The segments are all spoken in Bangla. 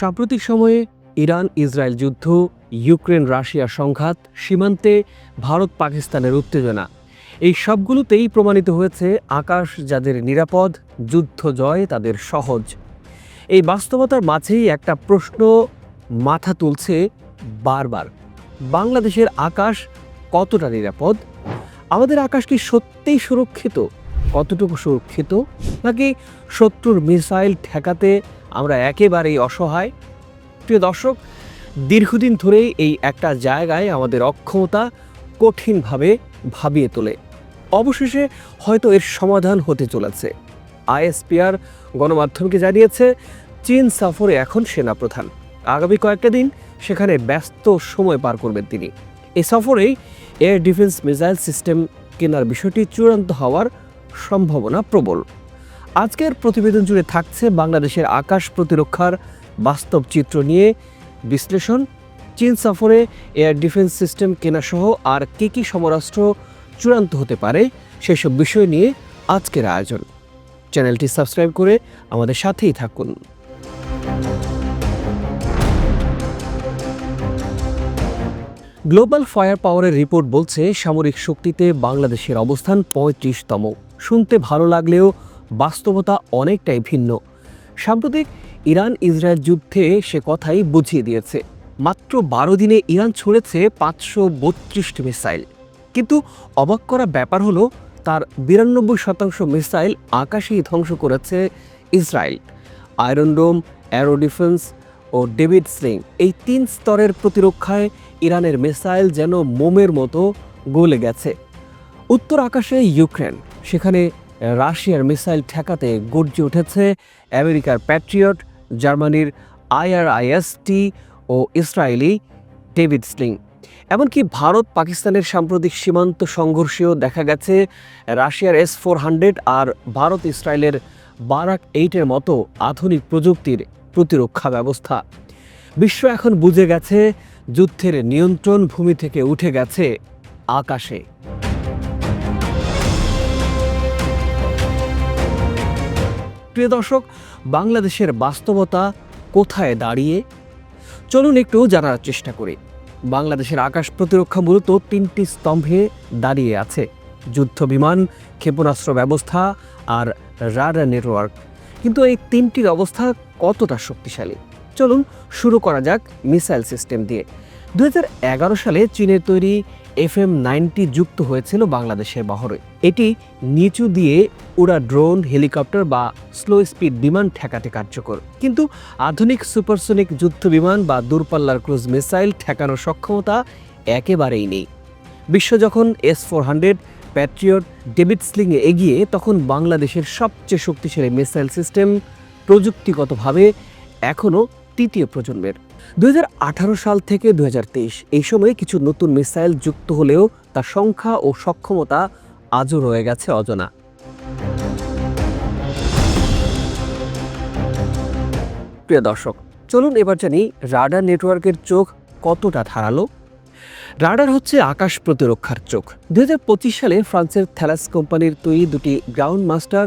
সাম্প্রতিক সময়ে ইরান, ইসরায়েল যুদ্ধ, ইউক্রেন, রাশিয়া সংঘাত, সীমান্তে ভারত, পাকিস্তানের উত্তেজনা। এই সবগুলোতেই প্রমাণিত হয়েছে আকাশ যাদের নিরাপদ, যুদ্ধ জয় তাদের সহজ। এই বাস্তবতার মাঝেই একটা প্রশ্ন মাথা তুলছে বারবার। বাংলাদেশের আকাশ কতটা নিরাপদ? আমাদের আকাশ কি সত্যিই সুরক্ষিত? কতটুকু সুরক্ষিত? নাকি শত্রুর মিসাইল ঠেকাতে আমরা একেবারেই অসহায়। প্রিয় দর্শক, দীর্ঘদিন ধরেই এই একটা জায়গায় আমাদের অক্ষমতা কঠিনভাবে ভাবিয়ে তোলে। অবশেষে হয়তো এর সমাধান হতে চলেছে। আইএসপিআর গণমাধ্যমকে জানিয়েছে, চীন সফরে এখন সেনাপ্রধান। আগামী কয়েকটা দিন সেখানে ব্যস্ত সময় পার করবেন তিনি। এই সফরেই এয়ার ডিফেন্স মিসাইল সিস্টেম কেনার বিষয়টি চূড়ান্ত হওয়ার সম্ভাবনা প্রবল। আজকের প্রতিবেদন জুড়ে থাকছে বাংলাদেশের আকাশ প্রতিরক্ষার বাস্তব চিত্র নিয়ে বিশ্লেষণ। চীন সফরে এয়ার ডিফেন্স সিস্টেম কেনাসহ আর কী কী সমরাষ্ট্র চূড়ান্ত হতে পারে সেসব বিষয় নিয়ে আজকের আয়োজন। চ্যানেলটি সাবস্ক্রাইব করে আমাদের সাথেই থাকুন। গ্লোবাল ফায়ার পাওয়ারের রিপোর্ট বলছে সামরিক শক্তিতে বাংলাদেশের অবস্থান পঁয়ত্রিশতম। শুনতে ভালো লাগলেও বাস্তবতা অনেকটাই ভিন্ন। সাম্প্রতিক ইরান ইসরায়েল যুদ্ধে সে কথাই বুঝিয়ে দিয়েছে। মাত্র বারো দিনে ইরান ছড়েছে পাঁচশো বত্রিশটি মিসাইল। কিন্তু অবাক করা ব্যাপার হলো, তার বিরানব্বই শতাংশ মিসাইল আকাশেই ধ্বংস করেছে Israel. Iron Dome, Arrow defence ও ডেভিড স্লিং এই তিন স্তরের প্রতিরক্ষায় ইরানের মিসাইল যেন মোমের মতো গলে গেছে। উত্তর আকাশে ইউক্রেন, সেখানে রাশিয়ার মিসাইল ঠেকাতে গর্জে উঠেছে আমেরিকার প্যাট্রিয়ট, জার্মানির আইআরআইএসটি ও ইসরায়েলি ডেভিড স্লিং। এমনকি ভারত, পাকিস্তানের সাম্প্রতিক সীমান্ত সংঘর্ষেও দেখা গেছে রাশিয়ার এস ফোর হান্ড্রেড আর ভারত, ইসরায়েলের বারাক এইটের মতো আধুনিক প্রযুক্তির প্রতিরক্ষা ব্যবস্থা। বিশ্ব এখন বুঝে গেছে যুদ্ধের নিয়ন্ত্রণ ভূমি থেকে উঠে গেছে আকাশে। প্রিয় দর্শক, বাংলাদেশের বাস্তবতা কোথায় দাঁড়িয়ে? চলুন একটু জানার চেষ্টা করি। বাংলাদেশের আকাশ প্রতিরক্ষা মূলত তিনটি স্তম্ভে দাঁড়িয়ে আছে। যুদ্ধ বিমান, ক্ষেপণাস্ত্র ব্যবস্থা আর রাডার নেটওয়ার্ক। কিন্তু এই তিনটির অবস্থা কতটা শক্তিশালী? চলুন শুরু করা যাক মিসাইল সিস্টেম দিয়ে। দু হাজার এগারো সালে চীনের তৈরি এফ এম নাইনটি যুক্ত হয়েছিল বাংলাদেশের বহরে। এটি নিচু দিয়ে উড়া ড্রোন, হেলিকপ্টার বা স্লো স্পিড বিমান ঠেকাতে কার্যকর। কিন্তু আধুনিক সুপারসোনিক যুদ্ধ বিমান বা দূরপাল্লার ক্রুজ মিসাইল ঠেকানোর সক্ষমতা একেবারেই নেই। বিশ্ব যখন S four hundred, Patriot David স্লিংয়ে এগিয়ে, তখন বাংলাদেশের সবচেয়ে শক্তিশালী মিসাইল সিস্টেম প্রযুক্তিগতভাবে এখনও তৃতীয় প্রজন্মের। দু হাজার আঠারো সাল থেকে দু হাজার তেইশ, এই সময়ে কিছু নতুন মিসাইল যুক্ত হলেও তার সংখ্যা ও সক্ষমতা আজও রয়ে গেছে অজানা। প্রিয় দর্শক, চলুন এবার জানি রাডার নেটওয়ার্কের চোখ কতটা ধারালো। রাডার হচ্ছে আকাশ প্রতিরক্ষার চোখ। দু হাজার পঁচিশ সালে ফ্রান্সের থ্যালাস কোম্পানির তৈরি দুটি ground master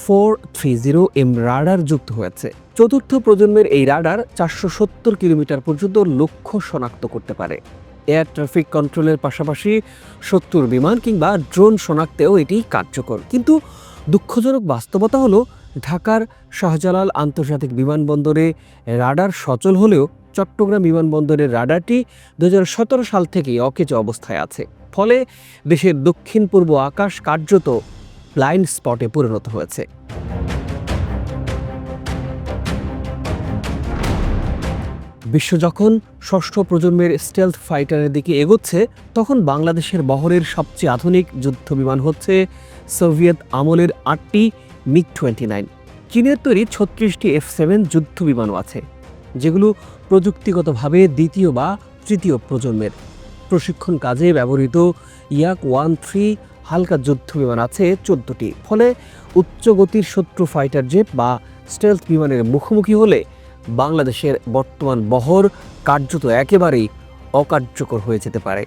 four three zero M radar যুক্ত হয়েছে। চতুর্থ প্রজন্মের এই রাডার চারশো সত্তর কিলোমিটার পর্যন্ত লক্ষ্য শনাক্ত করতে পারে। এয়ার ট্রাফিক কন্ট্রোলের পাশাপাশি শত্রুর বিমান কিংবা ড্রোন শনাক্তেও এটি কার্যকর। কিন্তু দুঃখজনক বাস্তবতা হলো ঢাকার শাহজালাল আন্তর্জাতিক বিমানবন্দরে রাডার সচল হলেও চট্টগ্রাম বিমানবন্দরের রাডারটি দু হাজার সতেরো সাল থেকেই অকেজ অবস্থায় আছে। ফলে দেশের দক্ষিণ পূর্ব আকাশ কার্যত ব্লাইন্ড স্পটে পরিণত হয়েছে। বিশ্ব যখন ষষ্ঠ প্রজন্মের স্টেলথ ফাইটারের দিকে এগোচ্ছে, তখন বাংলাদেশের বহরের সবচেয়ে আধুনিক যুদ্ধ বিমান হচ্ছে সোভিয়েত আমলের আটটি মিগ টোয়েন্টি নাইন চীনের তৈরি ছত্রিশটি এফ সেভেন যুদ্ধ বিমানও আছে, যেগুলো প্রযুক্তিগতভাবে দ্বিতীয় বা তৃতীয় প্রজন্মের। প্রশিক্ষণ কাজে ব্যবহৃত ইয়াক ওয়ান থ্রি হালকা যুদ্ধ বিমান আছে চোদ্দটি, ফলে উচ্চ গতির শত্রু ফাইটার জেট বা স্টেলথ বিমানের মুখোমুখি হলে বাংলাদেশের বর্তমান বহর কার্যত একেবারেই অকার্যকর হয়ে যেতে পারে।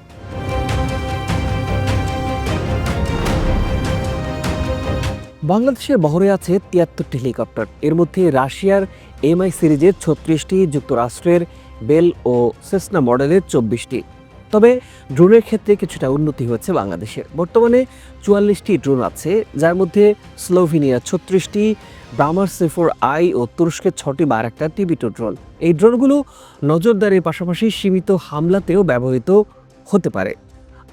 বাংলাদেশের বহরে আছে তিয়াত্তরটি হেলিকপ্টার। এর মধ্যে রাশিয়ার এমআই সিরিজের ছত্রিশটি, যুক্তরাষ্ট্রের বেল ও সেসনা মডেলের চব্বিশটি। তবে ড্রোনের ক্ষেত্রে কিছুটা উন্নতি হয়েছে বাংলাদেশের। বর্তমানে চুয়াল্লিশটি ড্রোন আছে, যার মধ্যে স্লোভেনিয়া ছত্রিশটি ব্রামার সেফোর আই ও তুরস্কের ছটি বার একটা টিবিটো ড্রোন। এই ড্রোনগুলো নজরদারির পাশাপাশি সীমিত হামলাতেও ব্যবহৃত হতে পারে।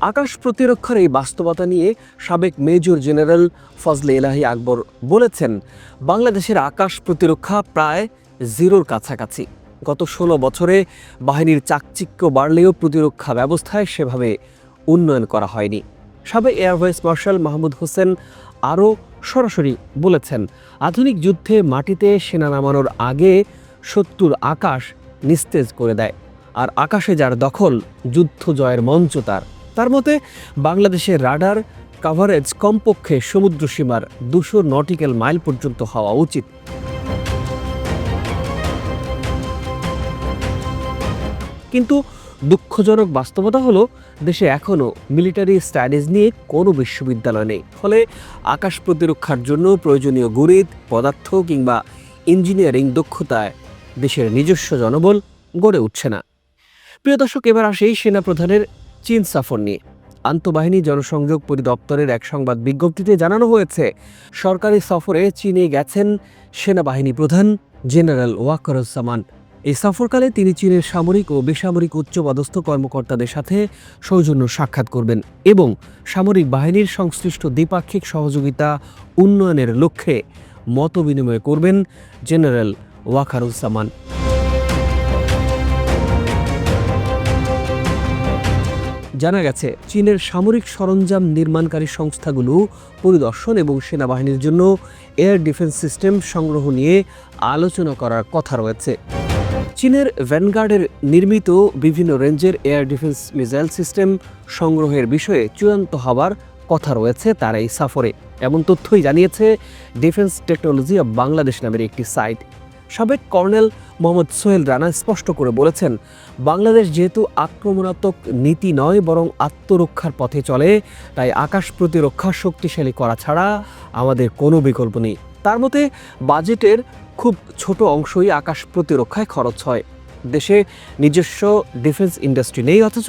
আকাশ প্রতিরক্ষার এই বাস্তবতা নিয়ে সাবেক মেজর জেনারেল ফজলে এলাহি আকবর বলেছেন, বাংলাদেশের আকাশ প্রতিরক্ষা প্রায় জিরোর কাছাকাছি। গত ষোলো বছরে বাহিনীর চাকচিক্য বাড়লেও প্রতিরক্ষা ব্যবস্থায় সেভাবে উন্নয়ন করা হয়নি। সাবেক air vice marshal Mahmud Hossain আরও সরাসরি বলেছেন, আধুনিক যুদ্ধে মাটিতে সেনা নামানোর আগে শত্রুর আকাশ নিস্তেজ করে দেয়, আর আকাশে যার দখল যুদ্ধ জয়ের মঞ্চ তার। তার মতে বাংলাদেশের রাডার কাভারেজ কমপক্ষে সমুদ্র সীমার দুশো নটিক্যাল মাইল পর্যন্ত হওয়া উচিত। কিন্তু দুঃখজনক বাস্তবতা হলো, দেশে এখনও মিলিটারি স্টাডিজ নিয়ে কোনো বিশ্ববিদ্যালয় নেই। ফলে আকাশ প্রতিরক্ষার জন্য প্রয়োজনীয় গণিত, পদার্থ কিংবা ইঞ্জিনিয়ারিং দক্ষতায় দেশের নিজস্ব জনবল গড়ে উঠছে না। প্রিয় দর্শক, এবার আসেই সেনাপ্রধানের চীন সফর নিয়ে। আন্তঃবাহিনী জনসংযোগ পরিদপ্তরের এক সংবাদ বিজ্ঞপ্তিতে জানানো হয়েছে, সরকারি সফরে চীনে গেছেন সেনাবাহিনী প্রধান জেনারেল ওয়াকারুজ্জামান। এই সফরকালে তিনি চীনের সামরিক ও বেসামরিক উচ্চপদস্থ কর্মকর্তাদের সাথে সৌজন্য সাক্ষাৎ করবেন এবং সামরিক বাহিনীর সংশ্লিষ্ট দ্বিপাক্ষিক সহযোগিতা উন্নয়নের লক্ষ্যে মত বিনিময় করবেন জেনারেল ওয়াকারুজ্জামান। জানা গেছে, চীনের সামরিক সরঞ্জাম নির্মাণকারী সংস্থাগুলো পরিদর্শন এবং সেনাবাহিনীর জন্য এয়ার ডিফেন্স সিস্টেম সংগ্রহ নিয়ে আলোচনা করার কথা রয়েছে। চীনের ভ্যানগার্ডের নির্মিত বিভিন্ন রেঞ্জের এয়ার ডিফেন্স মিসাইল সিস্টেম সংগ্রহের বিষয়ে চূড়ান্ত হওয়ার কথা রয়েছে তার এই সফরে। এমন তথ্যই জানিয়েছে ডিফেন্স টেকনোলজি অব বাংলাদেশ নামের একটি সাইট। সাবেক কর্নেল মোহাম্মদ সোহেল রানা স্পষ্ট করে বলেছেন, বাংলাদেশ যেহেতু আক্রমণাত্মক নীতি নয়, বরং আত্মরক্ষার পথে চলে, তাই আকাশ প্রতিরক্ষা শক্তিশালী করা ছাড়া আমাদের কোনো বিকল্প নেই। তার মতে, বাজেটের খুব ছোট অংশই আকাশ প্রতিরক্ষায় খরচ হয়। দেশে নিজস্ব ডিফেন্স ইন্ডাস্ট্রি নেই, অথচ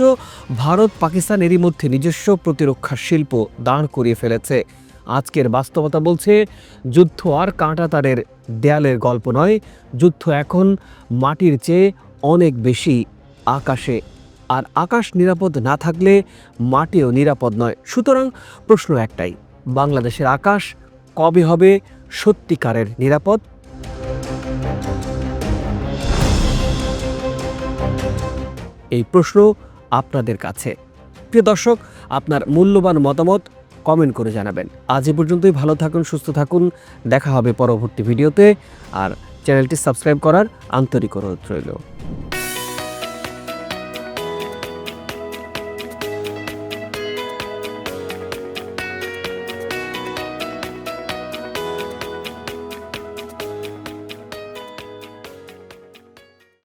ভারত পাকিস্তান এরই মধ্যে নিজস্ব প্রতিরক্ষা শিল্প দাঁড় করিয়ে ফেলেছে। আজকের বাস্তবতা বলছে, যুদ্ধ আর কাঁটাতারের দেয়ালের গল্প নয়, যুদ্ধ এখন মাটির চেয়ে অনেক বেশি আকাশে। আর আকাশ নিরাপদ না থাকলে মাটিও নিরাপদ নয়। সুতরাং প্রশ্ন একটাই, বাংলাদেশের আকাশ কবে হবে সত্যিকারের নিরাপদ? এই প্রশ্ন আপনাদের কাছে। প্রিয় দর্শক, আপনার মূল্যবান মতামত কমেন্ট করে জানাবেন। আজ এ পর্যন্তই, ভালো থাকুন, সুস্থ থাকুন। দেখা হবে পরবর্তী ভিডিওতে। আর চ্যানেলটি সাবস্ক্রাইব করার আন্তরিক অনুরোধ রইল।